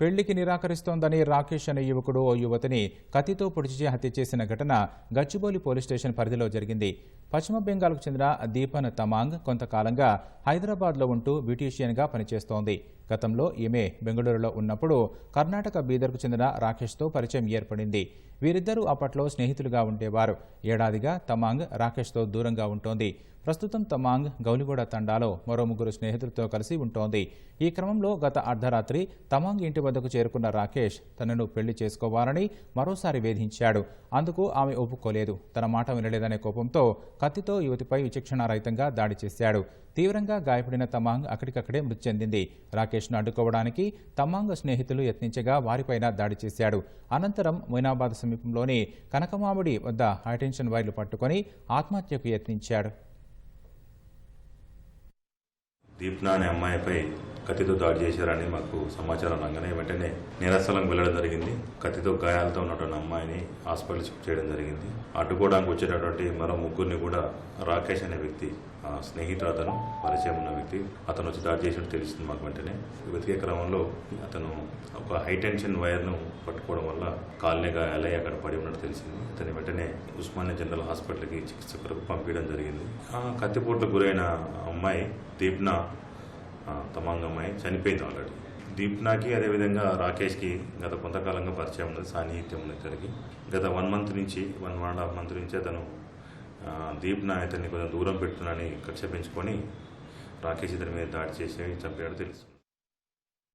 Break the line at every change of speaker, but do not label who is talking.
పెళ్ళికి నిరాకరిస్తోందని రాకేష్ అనే యువకుడు ఓ యువతిని కత్తితో పొడిచి హత్య చేసిన ఘటన గచ్చిబౌలి పోలీస్ స్టేషన్ పరిధిలో జరిగింది. పశ్చిమ బెంగాల్కు చెందిన దీపన్ తమాంగ్ కొంతకాలంగా హైదరాబాద్లో ఉంటూ బ్యూటీషియన్గా పనిచేస్తోంది. గతంలో ఈమె బెంగళూరులో ఉన్నప్పుడు కర్ణాటక బీదర్కు చెందిన రాకేష్తో పరిచయం ఏర్పడింది. వీరిద్దరూ అప్పట్లో స్నేహితులుగా ఉండేవారు. ఏడాదిగా తమాంగ్ రాకేష్తో దూరంగా ఉంటోంది. ప్రస్తుతం తమాంగ్ గౌలిగూడ తండాలో మరో ముగ్గురు స్నేహితులతో కలిసి ఉంటోంది. ఈ క్రమంలో గత అర్ధరాత్రి తమాంగ్ ఇంటి వద్దకు చేరుకున్న రాకేష్ తనను పెళ్ళి చేసుకోవాలని మరోసారి వేధించాడు. అందుకు ఆమె ఒప్పుకోలేదు. తన మాట వినలేదనే కోపంతో కత్తితో యువతిపై విచక్షణారహితంగా దాడి చేశాడు. తీవ్రంగా గాయపడిన తమాంగ్ అక్కడికక్కడే మృతి చెందింది. రాకేష్ను అడ్డుకోవడానికి తమాంగ్ స్నేహితులు యత్నించగా వారిపైన దాడి చేశాడు. అనంతరం మొయినాబాద్ సమీపంలోని కనకమామిడి వద్ద హైటెన్షన్ వైర్లు పట్టుకొని ఆత్మహత్యకు యత్నించాడు.
దీప్నా అనే అమ్మాయిపై కత్తితో దాడి చేశారని మాకు సమాచారం రాగానే వెంటనే నిరసలకు వెళ్ళడం జరిగింది. కత్తితో గాయాలతో ఉన్నటువంటి అమ్మాయిని హాస్పిటల్ షిఫ్ట్ చేయడం జరిగింది. అడ్డుకోవడానికి వచ్చేటటువంటి మరో ముగ్గురిని కూడా రాకేష్ అనే వ్యక్తి ఆ స్నేహితుడు అతను పరిచయం ఉన్న వ్యక్తి అతను వచ్చి దాడి చేసినట్టు తెలిసింది మాకు వెంటనే. వెతికే క్రమంలో అతను ఒక హై టెన్షన్ వైర్ను పట్టుకోవడం వల్ల కాలనీ గాయాలై అక్కడ పడి ఉన్నట్టు తెలిసింది. అతని వెంటనే ఉస్మానియా జనరల్ హాస్పిటల్కి చికిత్స కొరకు పంపించడం జరిగింది. ఆ కత్తిపోట్లకు గురైన అమ్మాయి దీప్న ఆ, తమాంగ్ అమ్మాయి చనిపోయింది ఆల్రెడీ. దీప్నాకి అదేవిధంగా రాకేష్కి గత కొంతకాలంగా పరిచయం ఉన్నది సాన్నిహిత్యం ఉన్నది ఇద్దరికి గత వన్ మంత్ నుంచి one one and half month నుంచి అతను దీప్నా ఇతన్ని కొంచెం దూరం పెట్టునని కక్ష పెంచుకొని రాకేష్ ఇతని మీద దాడి చేసి చంపాడు తెలుసు.